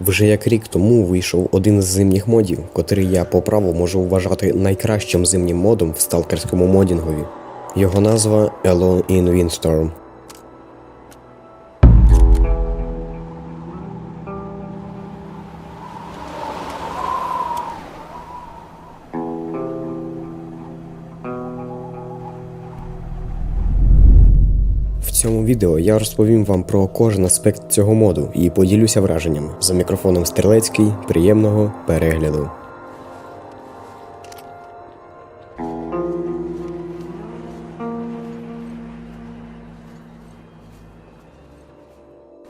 Вже як рік тому вийшов один з зимніх модів, котрий я по праву можу вважати найкращим зимнім модом в сталкерському модінгові. Його назва Alone in Windstorm. Цьому відео я розповім вам про кожен аспект цього моду і поділюся враженнями. За мікрофоном Стрілецький. Приємного перегляду.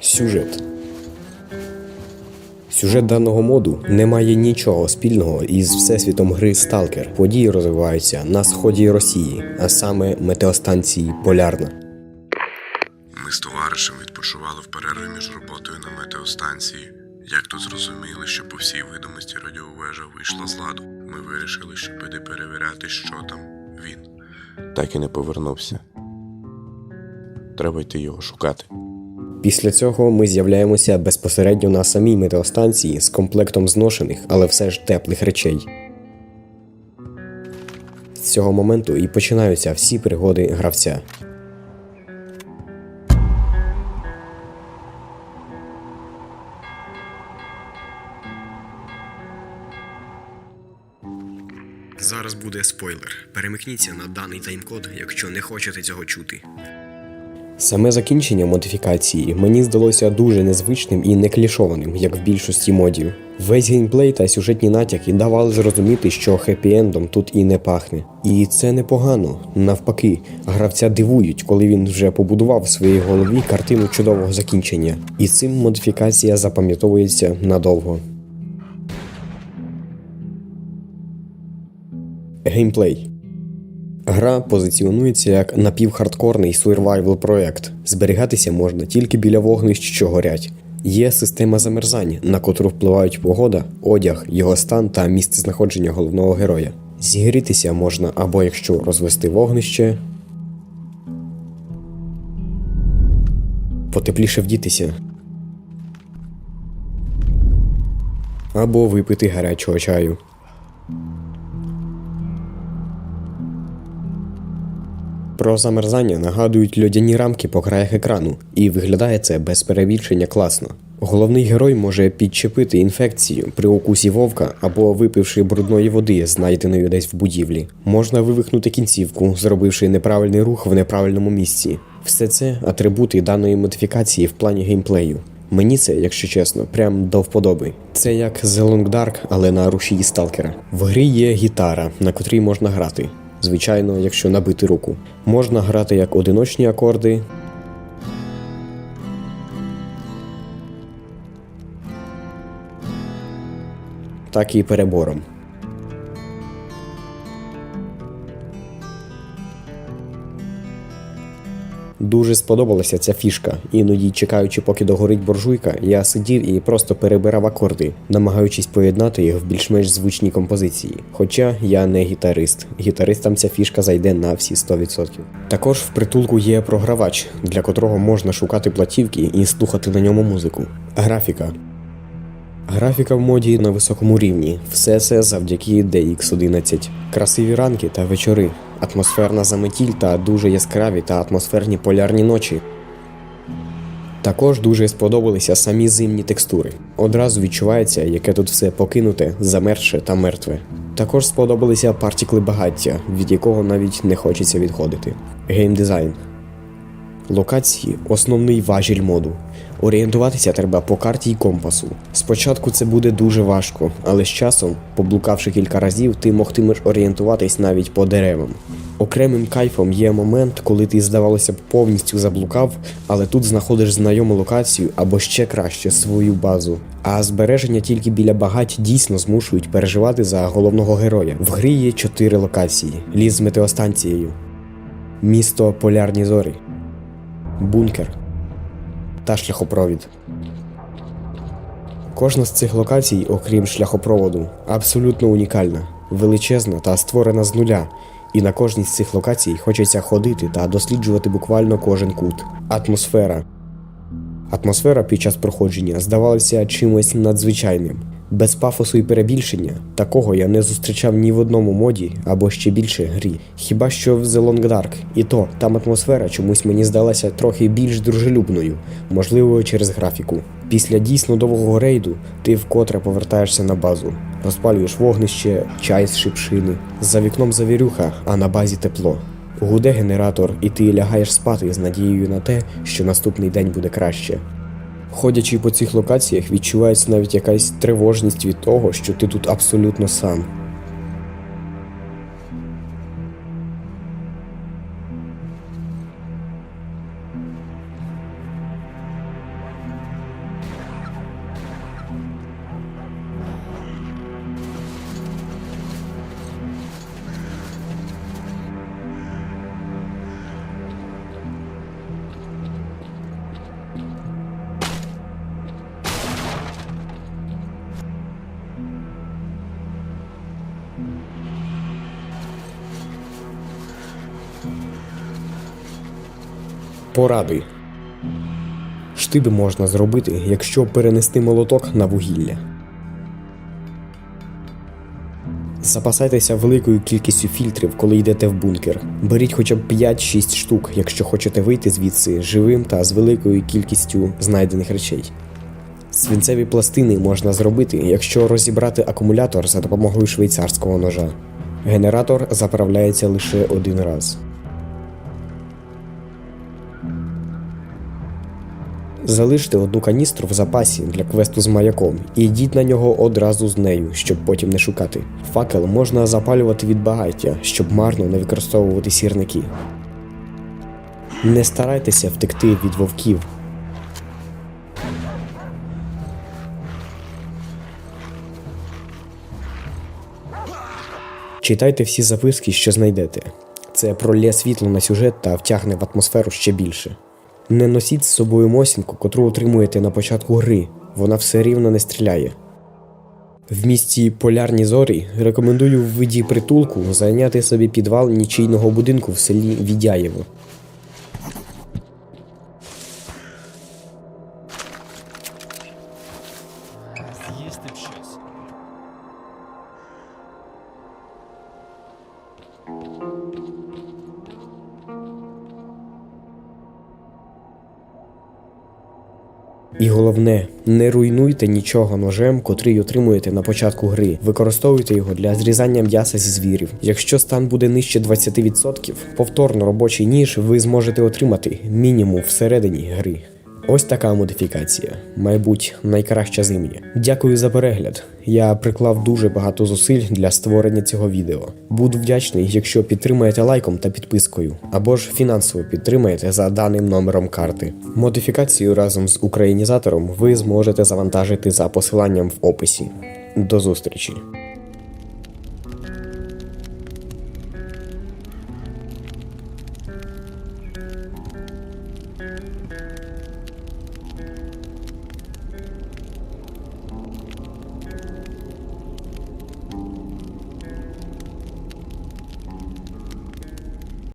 Сюжет. Сюжет даного моду не має нічого спільного із всесвітом гри Stalker. Події розвиваються на сході Росії, а саме метеостанції Полярна. Відпочивали в перерві між роботою на метеостанції. Як тут зрозуміли, що по всій видимості радіовежа вийшла з ладу, ми вирішили, що піде перевіряти, що там він. Так і не повернувся. Треба йти його шукати. Після цього ми з'являємося безпосередньо на самій метеостанції з комплектом зношених, але все ж теплих речей. З цього моменту і починаються всі пригоди гравця. Перемикніться на даний таймкод, якщо не хочете цього чути. Саме закінчення модифікації мені здалося дуже незвичним і не клішованим, як в більшості модів. Весь геймплей та сюжетні натяки давали зрозуміти, що хеппі-ендом тут і не пахне. І це непогано. Навпаки, гравця дивують, коли він вже побудував в своїй голові картину чудового закінчення. І цим модифікація запам'ятовується надовго. Геймплей. Гра позиціонується як напівхардкорний survival проект. Зберігатися можна тільки біля вогнищ, що горять. Є система замерзань, на котру впливають погода, одяг, його стан та місце знаходження головного героя. Зігрітися можна або якщо розвести вогнище, потепліше вдітися, або випити гарячого чаю. Про замерзання нагадують льодяні рамки по краях екрану, і виглядає це без перебільшення класно. Головний герой може підчепити інфекцію при укусі вовка або випивши брудної води, знайденої десь в будівлі. Можна вивихнути кінцівку, зробивши неправильний рух в неправильному місці. Все це атрибути даної модифікації в плані геймплею. Мені це, якщо чесно, прям до вподоби. Це як The Long Dark, але на рушії сталкера. В грі є гітара, на котрій можна грати. Звичайно, якщо набити руку. Можна грати як одиночні акорди. Так і перебором. Дуже сподобалася ця фішка. Іноді, чекаючи, поки догорить буржуйка, я сидів і просто перебирав акорди, намагаючись поєднати їх в більш-менш звучній композиції. Хоча я не гітарист. Гітаристам ця фішка зайде на всі 100%. Також в притулку є програвач, для котрого можна шукати платівки і слухати на ньому музику. Графіка. Графіка в моді на високому рівні. Все це завдяки DX11. Красиві ранки та вечори, атмосферна заметіль та дуже яскраві та атмосферні полярні ночі. Також дуже сподобалися самі зимні текстури. Одразу відчувається, яке тут все покинуте, замерше та мертве. Також сподобалися партікли багаття, від якого навіть не хочеться відходити. Геймдизайн. Локації основний важіль моду. Орієнтуватися треба по карті й компасу. Спочатку це буде дуже важко, але з часом, поблукавши кілька разів, ти могтимеш орієнтуватись навіть по деревам. Окремим кайфом є момент, коли ти, здавалося б, повністю заблукав, але тут знаходиш знайому локацію або ще краще свою базу. А збереження тільки біля багать дійсно змушують переживати за головного героя. В грі є чотири локації: ліс з метеостанцією, місто Полярні Зорі, бункер та шляхопровід. Кожна з цих локацій, окрім шляхопроводу, абсолютно унікальна, величезна та створена з нуля. І на кожній з цих локацій хочеться ходити та досліджувати буквально кожен кут. Атмосфера. Атмосфера під час проходження здавалася чимось надзвичайним. Без пафосу і перебільшення такого я не зустрічав ні в одному моді або ще більше грі. Хіба що в The Long Dark, і то там атмосфера чомусь мені здалася трохи більш дружелюбною, можливо, через графіку. Після дійсно довгого рейду ти вкотре повертаєшся на базу, розпалюєш вогнище, чай з шипшини. За вікном завірюха, а на базі тепло. Гуде генератор, і ти лягаєш спати з надією на те, що наступний день буде краще. Ходячи по цих локаціях, відчувається навіть якась тривожність від того, що ти тут абсолютно сам. Поради. Штиби можна зробити, якщо перенести молоток на вугілля. Запасайтеся великою кількістю фільтрів, коли йдете в бункер. Беріть хоча б 5-6 штук, якщо хочете вийти звідси живим та з великою кількістю знайдених речей. Свинцеві пластини можна зробити, якщо розібрати акумулятор за допомогою швейцарського ножа. Генератор заправляється лише один раз. Залиште одну каністру в запасі для квесту з маяком і йдіть на нього одразу з нею, щоб потім не шукати. Факел можна запалювати від багаття, щоб марно не використовувати сірники. Не старайтеся втекти від вовків. Читайте всі записки, що знайдете. Це пролє світло на сюжет та втягне в атмосферу ще більше. Не носіть з собою мосінку, котру отримуєте на початку гри, вона все рівно не стріляє. В місті Полярні Зорі рекомендую в виді притулку зайняти собі підвал нічийного будинку в селі Відяєво. З'їсти І головне, не руйнуйте нічого ножем, котрий отримуєте на початку гри. Використовуйте його для зрізання м'яса зі звірів. Якщо стан буде нижче 20%, повторно робочий ніж ви зможете отримати мінімум всередині гри. Ось така модифікація, мабуть, найкраща зимня. Дякую за перегляд. Я приклав дуже багато зусиль для створення цього відео. Буду вдячний, якщо підтримаєте лайком та підпискою, або ж фінансово підтримаєте за даним номером карти. Модифікацію разом з українізатором ви зможете завантажити за посиланням в описі. До зустрічі!